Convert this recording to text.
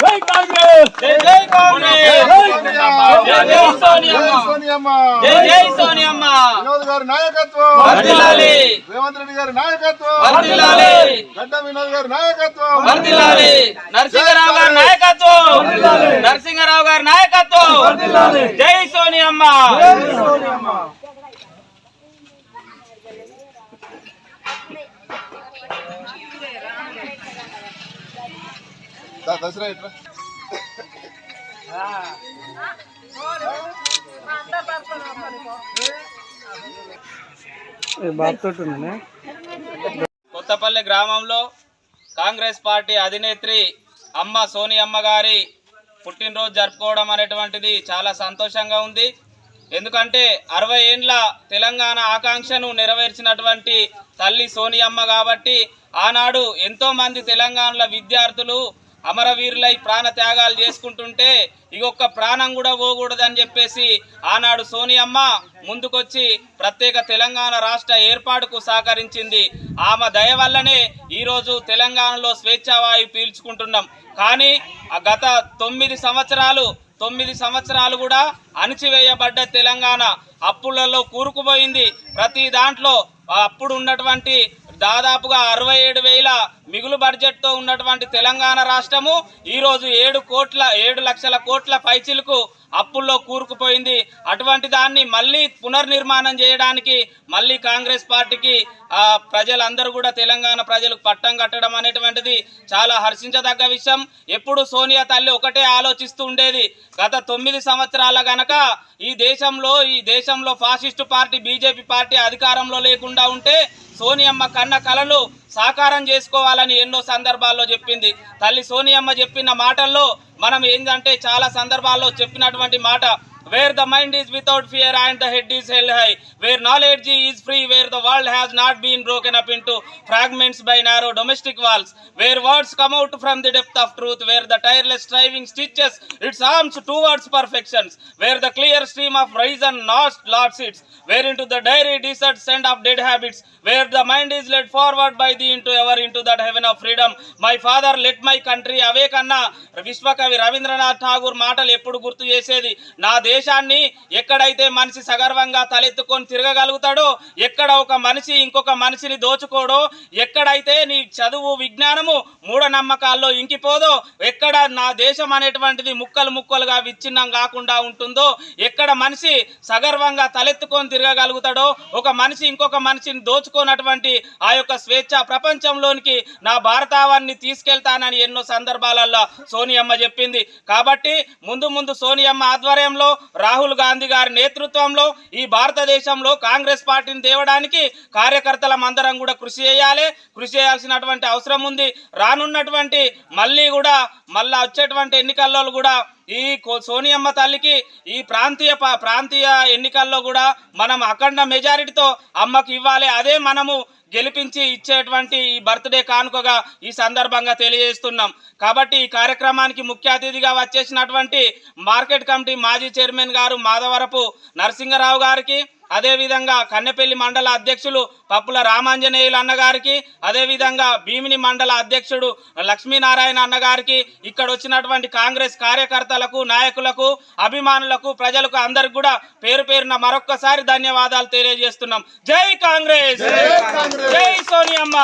జై కాంగ్రెస్! జై జై కాంగ్రెస్! జై జై సోనియమ్మ! సోనియమ్మ! జై జై సోనియమ్మ! వినోద్ గారి నాయకత్వం! వర్ధిల్లాలి రేవంత్ రెడ్డి గారి నాయకత్వం! వర్ధిల్లాలి గడ్డ వినోద్ గారి నాయకత్వం! వర్ధిల్లాలి నరసింహరావు గారి నాయకత్వం! నరసింహరావు గారి నాయకత్వం! జై సోనియమ్మ! దా, దసరా ఇట్లా కొత్తపల్లి గ్రామంలో కాంగ్రెస్ పార్టీ అధినేత్రి అమ్మ సోనియమ్మ గారి పుట్టినరోజు జరుపుకోవడం అనేటువంటిది చాలా సంతోషంగా ఉంది. ఎందుకంటే అరవై ఏండ్ల తెలంగాణ ఆకాంక్షను నెరవేర్చినటువంటి తల్లి సోనియమ్మ కాబట్టి ఆనాడు ఎంతో మంది తెలంగాణలో విద్యార్థులు అమరవీరులై ప్రాణ త్యాగాలు చేసుకుంటుంటే ఇగొక్క ప్రాణం కూడా పోకూడదని చెప్పేసి ఆనాడు సోనియమ్మ ముందుకొచ్చి ప్రత్యేక తెలంగాణ రాష్ట్ర ఏర్పాటుకు సహకరించింది. ఆమె దయ వల్లనే ఈరోజు తెలంగాణలో స్వేచ్ఛావాయు పీల్చుకుంటున్నాం. కానీ గత తొమ్మిది సంవత్సరాలు తొమ్మిది సంవత్సరాలు కూడా అణిచివేయబడ్డ తెలంగాణ అప్పులలో కూరుకుపోయింది. ప్రతి దాంట్లో అప్పుడు ఉన్నటువంటి దాదాపుగా అరవై ఏడు వేల మిగులు బడ్జెట్తో ఉన్నటువంటి తెలంగాణ రాష్ట్రము ఈరోజు ఏడు కోట్ల ఏడు లక్షల కోట్ల పైచిలకు అప్పుల్లో కూరుకుపోయింది. అటువంటి దాన్ని మళ్ళీ పునర్నిర్మాణం చేయడానికి మళ్ళీ కాంగ్రెస్ పార్టీకి ప్రజలందరూ కూడా తెలంగాణ ప్రజలకు పట్టం కట్టడం అనేటువంటిది చాలా హర్షించదగ్గ విషయం. ఎప్పుడు సోనియా తల్లి ఒకటే ఆలోచిస్తూ ఉండేది. గత తొమ్మిది సంవత్సరాల గనక ఈ దేశంలో ఈ దేశంలో ఫాసిస్టు పార్టీ బీజేపీ పార్టీ అధికారంలో లేకుండా ఉంటే సోనియమ్మ కన్న కళలు సాకారం చేసుకోవాలని ఎన్నో సందర్భాల్లో చెప్పింది. తల్లి సోనియమ్మ చెప్పిన మాటల్లో మనం ఏంటంటే చాలా సందర్భాల్లో చెప్పినటువంటి మాట where the mind is without fear and the head is held high where knowledge is free where the world has not been broken up into fragments by narrow domestic walls where words come from the depth of truth where the tireless striving stretches its arms towards perfections where the clear stream of reason and not Lord's its way into the dreary desert sand of dead habits where the mind is led forward by the into ever into that heaven of freedom my father let my country awake కన్నా విశ్వకవి రవీంద్రనాథ్ ఠాగూర్ మాటలు ఎప్పుడు గుర్తు చేసేది? నా దేశాన్ని ఎక్కడైతే మనిషి సగర్వంగా తలెత్తుకొని తిరగగలుగుతాడో? ఎక్కడ ఒక మనిషి ఇంకొక మనిషిని దోచుకోడో? ఎక్కడైతే నీ చదువు విజ్ఞానము మూఢనమ్మకాల్లో ఇంకిపోదో? ఎక్కడ నా దేశం అనేటువంటిది ముక్కలు ముక్కలుగా విచ్ఛిన్నం కాకుండా ఉంటుందో? ఎక్కడ మనిషి సగర్వంగా తలెత్తుకొని తిరగగలుగుతాడో? ఒక మనిషి ఇంకొక మనిషిని దోచుకోనటువంటి ఆ యొక్క స్వేచ్ఛ ప్రపంచంలోనికి నా భారతావాన్ని తీసుకెళ్తానని ఎన్నో సందర్భాలలో సోనియమ్మ చెప్పింది. కాబట్టి ముందు ముందు సోనియమ్మ ఆధ్వర్యంలో రాహుల్ గాంధీ గారి నేతృత్వంలో ఈ భారతదేశం భారతదేశంలో కాంగ్రెస్ పార్టీని తేవడానికి కార్యకర్తలం అందరం కూడా కృషి చేయాలి. కృషి చేయాల్సినటువంటి అవసరం ఉంది. రానున్నటువంటి మళ్ళీ కూడా మళ్ళా వచ్చేటువంటి ఎన్నికల్లో కూడా ఈ కో- సోనియమ్మ తల్లికి ఈ ప్రాంతీయ ప్రాంతీయ ఎన్నికల్లో కూడా మనం అఖండ మెజారిటీతో అమ్మకి ఇవ్వాలి. అదే మనము గెలిపించి ఇచ్చేటువంటి ఈ బర్త్డే కానుకగా ఈ సందర్భంగా తెలియజేస్తున్నాం. కాబట్టి ఈ కార్యక్రమానికి ముఖ్య అతిథిగా వచ్చేసినటువంటి మార్కెట్ కమిటీ మాజీ చైర్మన్ గారు మాధవరపు నరసింహరావు గారికి అదేవిధంగా కన్నెపల్లి మండల అధ్యక్షులు పప్పుల రామాంజనేయులు అన్నగారికి అదేవిధంగా భీమిని మండల అధ్యక్షుడు లక్ష్మీనారాయణ అన్నగారికి ఇక్కడ వచ్చినటువంటి కాంగ్రెస్ కార్యకర్తలకు నాయకులకు అభిమానులకు ప్రజలకు అందరికి కూడా పేరు పేరున మరొక్కసారి ధన్యవాదాలు తెలియజేస్తున్నాం. జై కాంగ్రెస్! జై సోనియమ్మ!